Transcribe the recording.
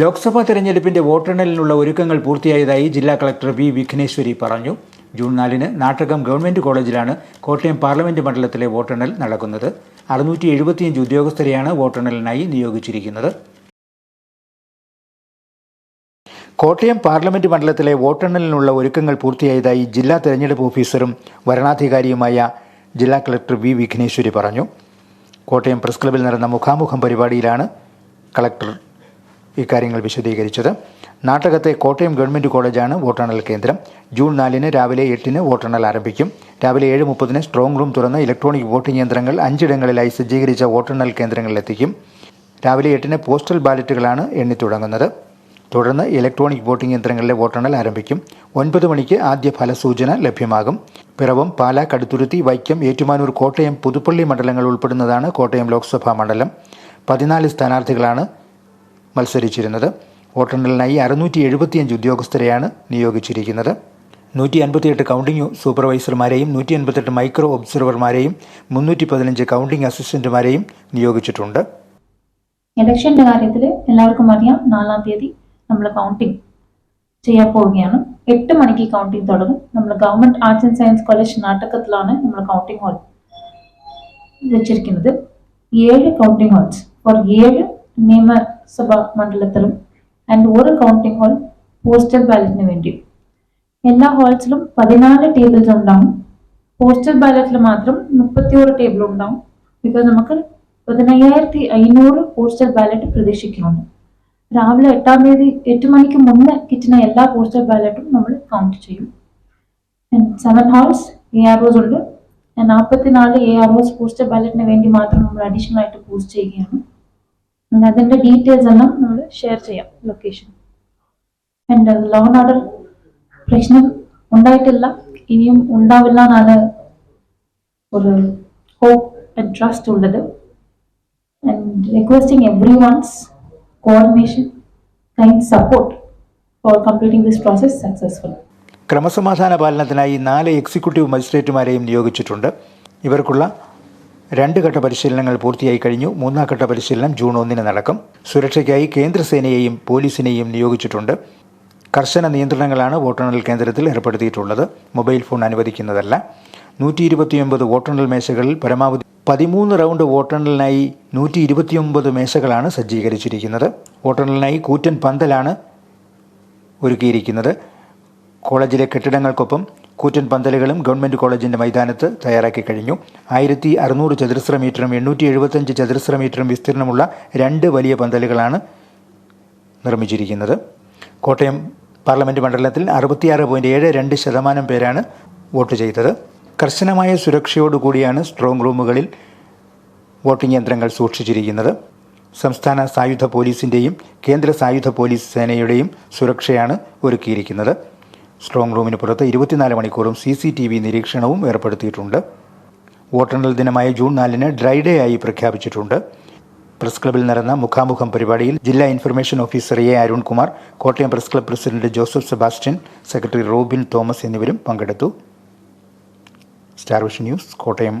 ലോക്സഭാ തെരഞ്ഞെടുപ്പിന്റെ വോട്ടെണ്ണലിനുള്ള ഒരുക്കങ്ങൾ പൂർത്തിയായതായി ജില്ലാ കളക്ടർ വി വിഘ്നേശ്വരി പറഞ്ഞു. ജൂൺ നാലിന് നാട്ടകം ഗവൺമെന്റ് കോളേജിലാണ് കോട്ടയം പാർലമെന്റ് മണ്ഡലത്തിലെ വോട്ടെണ്ണൽ നടക്കുന്നത്. അറുന്നൂറ്റി എഴുപത്തിയഞ്ച് ഉദ്യോഗസ്ഥരെയാണ് വോട്ടെണ്ണലിനായി നിയോഗിച്ചിരിക്കുന്നത്. കോട്ടയം പാർലമെന്റ് മണ്ഡലത്തിലെ വോട്ടെണ്ണലിനുള്ള ഒരുക്കങ്ങൾ പൂർത്തിയായതായി ജില്ലാ തെരഞ്ഞെടുപ്പ് ഓഫീസറും വരണാധികാരിയുമായ ജില്ലാ കളക്ടർ വി വിഘ്നേശ്വരി പറഞ്ഞു. കോട്ടയം പ്രസ് ക്ലബിൽ നടന്ന മുഖാമുഖം പരിപാടിയിലാണ് കളക്ടർ ഇക്കാര്യങ്ങൾ വിശദീകരിച്ചത്. നാട്ടകത്തെ കോട്ടയം ഗവൺമെന്റ് കോളേജാണ് വോട്ടെണ്ണൽ കേന്ദ്രം. ജൂൺ നാലിന് രാവിലെ എട്ടിന് വോട്ടെണ്ണൽ ആരംഭിക്കും. രാവിലെ ഏഴ് മുപ്പതിന് സ്ട്രോങ് റൂം തുറന്ന് ഇലക്ട്രോണിക് വോട്ടിംഗ് യന്ത്രങ്ങൾ അഞ്ചിടങ്ങളിലായി സജ്ജീകരിച്ച വോട്ടെണ്ണൽ കേന്ദ്രങ്ങളിലെത്തിക്കും രാവിലെ എട്ടിന് പോസ്റ്റൽ ബാലറ്റുകളാണ് എണ്ണിത്തുടങ്ങുന്നത് തുടർന്ന് ഇലക്ട്രോണിക് വോട്ടിംഗ് യന്ത്രങ്ങളിലെ വോട്ടെണ്ണൽ ആരംഭിക്കും. ഒൻപത് മണിക്ക് ആദ്യ ഫലസൂചന ലഭ്യമാകും. പിറവം പാല കടുത്തുരുത്തി വൈക്കം ഏറ്റുമാനൂർ കോട്ടയം പുതുപ്പള്ളി മണ്ഡലങ്ങൾ ഉൾപ്പെടുന്നതാണ് കോട്ടയം ലോക്സഭാ മണ്ഡലം. പതിനാല് സ്ഥാനാർത്ഥികളാണ് മത്സരിച്ചിരുന്നത്. വോട്ടെണ്ണലിനായി അറുന്നൂറ്റി എഴുപത്തിയഞ്ച് ഉദ്യോഗസ്ഥരെയാണ് നിയോഗിച്ചിരിക്കുന്നത്. നൂറ്റി അൻപത്തിയെട്ട് കൗണ്ടിംഗ് സൂപ്പർവൈസർമാരെയും നൂറ്റി അൻപത്തെട്ട് മൈക്രോ ഒബ്സർവർമാരെയും മുന്നൂറ്റി പതിനഞ്ച് കൗണ്ടിംഗ് അസിസ്റ്റന്റുമാരെയും നിയോഗിച്ചിട്ടുണ്ട്. ഇലക്ഷന്റെ കാര്യത്തിൽ എല്ലാവർക്കും അറിയാം നാലാം തീയതി നമ്മൾ കൗണ്ടിംഗ് ചെയ്യാൻ പോവുകയാണ്. എട്ട് മണിക്ക് കൗണ്ടിങ് തുടങ്ങും. നമ്മൾ government arts and science college നാട്ടകത്തിലാണ് നമ്മൾ കൗണ്ടിംഗ് ഹാൾ വെച്ചിരിക്കുന്നത്. ഏഴ് കൗണ്ടിംഗ് ഹാൾസ് ഫോർ ഏഴ് നിയമസഭാ മണ്ഡലത്തിലും ആൻഡ് ഒരു കൗണ്ടിങ് ഹാൾ പോസ്റ്റൽ ബാലറ്റിന് വേണ്ടി എല്ലാ ഹാൾസിലും പതിനാല് ടേബിൾസ് ഉണ്ടാവും. പോസ്റ്റൽ ബാലറ്റിൽ മാത്രം മുപ്പത്തിയോറ് ടേബിൾ ഉണ്ടാവും. ബിക്കോസ് നമുക്ക് പതിനയ്യായിരത്തി അഞ്ഞൂറ് പോസ്റ്റൽ ബാലറ്റ് പ്രതീക്ഷിക്കുന്നുണ്ട്. രാവിലെ എട്ടാം തീയതി എട്ട് മണിക്ക് മുന്നേ കിട്ടുന്ന എല്ലാ പോസ്റ്റൽ ബാലറ്റും നമ്മൾ കൗണ്ട് ചെയ്യും. Seven halls A R Os ഉണ്ട്. നാൽപ്പത്തിനാല് എ ആർ ഒസ് പോസ്റ്റൽ ബാലറ്റിന് വേണ്ടി മാത്രം നമ്മൾ അഡീഷണൽ ആയിട്ട് പോസ്റ്റ് ചെയ്യുകയാണ്. അതിന്റെ ഡീറ്റെയിൽസ് എല്ലാം നമ്മൾ ഷെയർ ചെയ്യാം ലൊക്കേഷൻ ആൻഡ് ലോൺ ഓർഡർ പ്രശ്നം ഉണ്ടായിട്ടില്ല. ഇനിയും ഉണ്ടാവില്ല എന്നാണ് ഒരു ഹോപ്പ് ആൻഡ് ട്രസ്റ്റ് ഉള്ളത്. And requesting everyone's coordination kind support for completing this process successful ക്രമസമാധാന പാലനത്തിനായി നാല് എക്സിക്യൂട്ടീവ് മജിസ്ട്രേറ്റുമാരെയും നിയോഗിച്ചിട്ടുണ്ട്. ഇവർക്കുള്ള രണ്ട് ഘട്ട പരിശീലനങ്ങൾ പൂർത്തിയായി കഴിഞ്ഞു. മൂന്നാം ഘട്ട പരിശീലനം ജൂൺ ഒന്നിന് നടക്കും. സുരക്ഷയ്ക്കായി കേന്ദ്രസേനയെയും പോലീസിനെയും നിയോഗിച്ചിട്ടുണ്ട്. കർശന നിയന്ത്രണങ്ങളാണ് വോട്ടെണ്ണൽ കേന്ദ്രത്തിൽ ഏർപ്പെടുത്തിയിട്ടുള്ളത്. മൊബൈൽ ഫോൺ അനുവദിക്കുന്നതല്ല. നൂറ്റി ഇരുപത്തിയൊമ്പത് വോട്ടെണ്ണൽ മേശകളിൽ പരമാവധി പതിമൂന്ന് റൗണ്ട് വോട്ടെണ്ണലിനായി നൂറ്റി ഇരുപത്തിയൊമ്പത് മേശകളാണ് സജ്ജീകരിച്ചിരിക്കുന്നത്. വോട്ടെണ്ണലിനായി കൂറ്റൻ പന്തലാണ് ഒരുക്കിയിരിക്കുന്നത്. കോളേജിലെ കെട്ടിടങ്ങൾക്കൊപ്പം കൂറ്റൻ പന്തലുകളും ഗവൺമെന്റ് കോളേജിന്റെ മൈതാനത്ത് തയ്യാറാക്കി കഴിഞ്ഞു. ആയിരത്തി അറുന്നൂറ് ചതുരശ്ര മീറ്ററും എണ്ണൂറ്റി എഴുപത്തഞ്ച് ചതുരശ്ര മീറ്ററും വിസ്തീർണമുള്ള രണ്ട് വലിയ പന്തലുകളാണ് നിർമ്മിച്ചിരിക്കുന്നത്. കോട്ടയം പാർലമെന്റ് മണ്ഡലത്തിൽ അറുപത്തിയാറ് പോയിന്റ് ഏഴ് രണ്ട് ശതമാനം പേരാണ് വോട്ട് ചെയ്തത്. കർശനമായ സുരക്ഷയോടുകൂടിയാണ് സ്ട്രോങ് റൂമുകളിൽ വോട്ടിംഗ് യന്ത്രങ്ങൾ സൂക്ഷിച്ചിരിക്കുന്നത്. സംസ്ഥാന സായുധ പോലീസിന്റെയും കേന്ദ്ര സായുധ പോലീസ് സേനയുടെയും സുരക്ഷയാണ് ഒരുക്കിയിരിക്കുന്നത്. സ്ട്രോങ് റൂമിന് പുറത്ത് ഇരുപത്തിനാല് മണിക്കൂറും സി സി ടി വി നിരീക്ഷണവും ഏർപ്പെടുത്തിയിട്ടുണ്ട്. വോട്ടെണ്ണൽ ദിനമായ ജൂൺ നാലിന് ഡ്രൈ ഡേ ആയി പ്രഖ്യാപിച്ചിട്ടുണ്ട്. പ്രസ് ക്ലബിൽ നടന്ന മുഖാമുഖം പരിപാടിയിൽ ജില്ലാ information officer A Arunkumar Kottayam press club president Joseph Sebastian secretary Robin Thomas എന്നിവരും പങ്കെടുത്തു. Star Vision News Kottayam.